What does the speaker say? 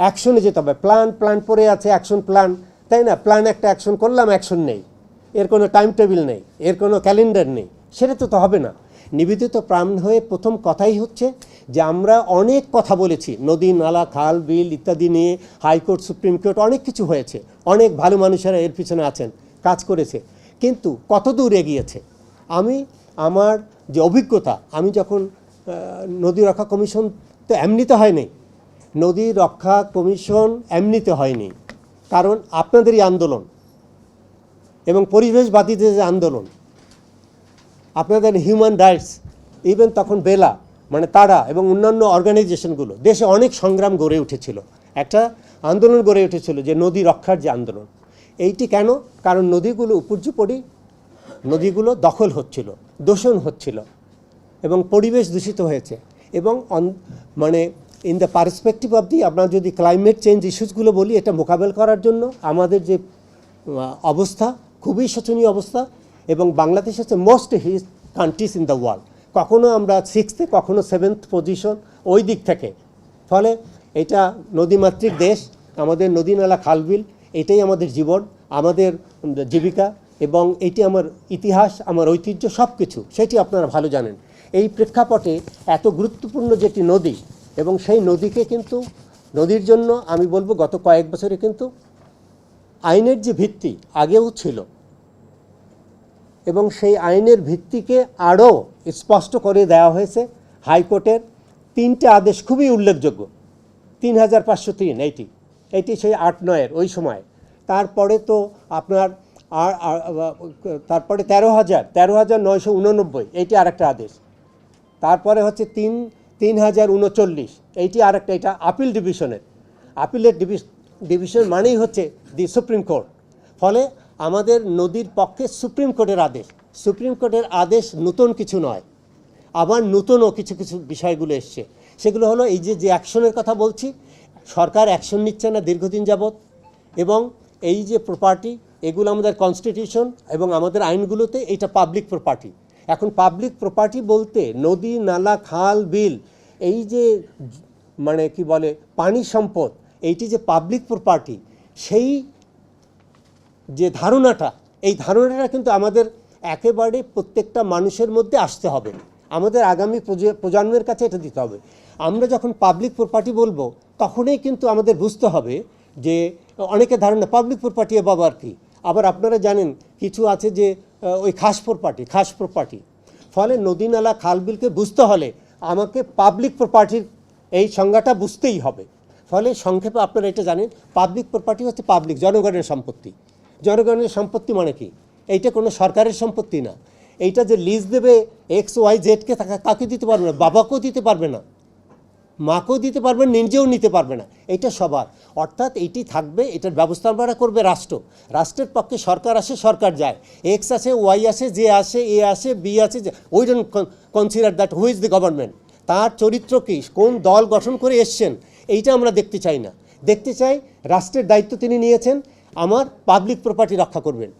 অ্যাকশনে যেতে হবে। প্ল্যান প্ল্যান পরে আছে, অ্যাকশন প্ল্যান। তাই না? প্ল্যান একটা অ্যাকশন করলাম, অ্যাকশন নেই। এর কোনো টাইম টেবিল নেই, এর কোনো ক্যালেন্ডার নেই। সেটা তো তো হবে না। নিবেদিত প্রাণ হয়ে প্রথম কথাই হচ্ছে যে আমরা অনেক কথা বলেছি। নদী, নালা, খাল, বিল ইত্যাদি নিয়ে হাইকোর্ট, সুপ্রিম কোর্ট অনেক কিছু হয়েছে। অনেক ভালো মানুষেরা এর পিছনে আছেন, কাজ করেছে। কিন্তু কত দূর এগিয়েছে? আমি, আমার যে অভিজ্ঞতা, আমি যখন নদী রক্ষা কমিশন তো এমনিতে হয়নি নদী রক্ষা কমিশন এমনিতে হয়নি। কারণ আপনাদেরই আন্দোলন এবং পরিবেশবাদীদের যে আন্দোলন, আপনাদের হিউম্যান রাইটস ইভেন তখন বেলা মানে তারা এবং অন্যান্য অর্গানাইজেশনগুলো দেশে অনেক সংগ্রাম গড়ে উঠেছিল। একটা আন্দোলন গড়ে উঠেছিল যে নদী রক্ষার যে আন্দোলন। এইটি কেন? কারণ নদীগুলো উপর্যুপরি, নদীগুলো দখল হচ্ছিল, দূষণ হচ্ছিল এবং পরিবেশ দূষিত হয়েছে এবং মানে in the perspective of the আমরা যদি ক্লাইমেট চেঞ্জ ইস্যুসগুলো বলি, এটা মোকাবেল করার জন্য আমাদের যে অবস্থা, খুবই শোচনীয় অবস্থা, এবং বাংলাদেশ হচ্ছে most hit countries in the world কখনো আমরা সিক্সথে কখনো সেভেন্থ পজিশন ওই দিক থেকে। ফলে এটা নদীমাতৃক দেশ, আমাদের নদী নালা খালবিল এটাই আমাদের জীবন, আমাদের জীবিকা, এবং এটি আমার ইতিহাস, আমার ঐতিহ্য সব কিছু সেটি আপনারা ভালো জানেন। এই প্রেক্ষাপটে এত গুরুত্বপূর্ণ যেটি নদী এবং সেই নদীকে কিন্তু, নদীর জন্য আমি বলব গত কয়েক বছরে কিন্তু আইনের যে ভিত্তি আগেও ছিল, এবং সেই আইনের ভিত্তিকে আরও স্পষ্ট করে দেওয়া হয়েছে। হাইকোর্টের তিনটে আদেশ খুবই উল্লেখযোগ্য, তিন হাজার পাঁচশো তিন, এইটি এইটি সেই আট নয়ের ওই সময়। তারপরে তো আপনার আর তারপরে তেরো হাজার তেরো হাজার নয়শো উননব্বই, এইটি আরেকটা আদেশ। তারপরে হচ্ছে তিন তিন হাজার উনচল্লিশ। এইটি আরেকটা, এটা আপিল ডিভিশনের আপিলের ডিভিশ- ডিভিশন মানেই হচ্ছে দি সুপ্রিম কোর্ট ফলে আমাদের নদীর পক্ষে সুপ্রিম কোর্টের আদেশ। সুপ্রিম কোর্টের আদেশ নতুন কিছু নয়। আবার নতুনও কিছু কিছু বিষয়গুলো এসছে। সেগুলো হলো এই যে যে অ্যাকশনের কথা বলছি, সরকার অ্যাকশন নিচ্ছে না দীর্ঘদিন যাবৎ। এবং এই যে প্রপার্টি এগুলো আমাদের কনস্টিটিউশন এবং আমাদের আইনগুলোতে এটা পাবলিক প্রপার্টি এখন পাবলিক প্রপার্টি বলতে নদী, নালা, খাল, বিল, এই যে মানে কি বলে, পানি সম্পদ, এইটি যে পাবলিক প্রপার্টি সেই যে ধারণাটা, এই ধারণাটা কিন্তু আমাদের একেবারে প্রত্যেকটা মানুষের মধ্যে আসতে হবে। আমাদের আগামী প্রজ- প্রজন্মের কাছে এটা দিতে হবে। আমরা যখন পাবলিক প্রপার্টি বলব, তখনই কিন্তু আমাদের বুঝতে হবে যে অনেকে ধারণা পাবলিক প্রপার্টি বাবার কি। আবার আপনারা জানেন, কিছু আছে যে ওই খাস প্রপার্টি খাস প্রপার্টি ফলে নদী নালা, খাল বিলকে বুঝতে হলে আমাকে পাবলিক প্রপার্টির এই সংজ্ঞাটা বুঝতেই হবে। ফলে সংক্ষেপে আপনারা এটা জানেন পাবলিক প্রপার্টি হচ্ছে পাবলিক জনগণের সম্পত্তি। জনগণের সম্পত্তি মানে কি? এইটা কোনো সরকারের সম্পত্তি না। এইটা যে লিজ দেবে এক্স ওয়াই জেডকে তাকে দিতে পারবে না? বাবাকেও দিতে পারবে না। মাকেও দিতে পারবে, নিজেও নিতে পারবে না। এটা সবার। অর্থাৎ এইটি থাকবে, এটার ব্যবস্থাপনা করবে রাষ্ট্র। রাষ্ট্রের পক্ষে সরকার আসে, সরকার যায়। এক্স আসে ওয়াই আসে যে আসে এ আসে বি আসে ওই don't consider that who is the government তার চরিত্র কী? কোন দল গঠন করে এসছেন? এইটা আমরা দেখতে চাই না। দেখতে চাই রাষ্ট্রের দায়িত্ব তিনি নিয়েছেন। আমার পাবলিক প্রপার্টি রক্ষা করবেন।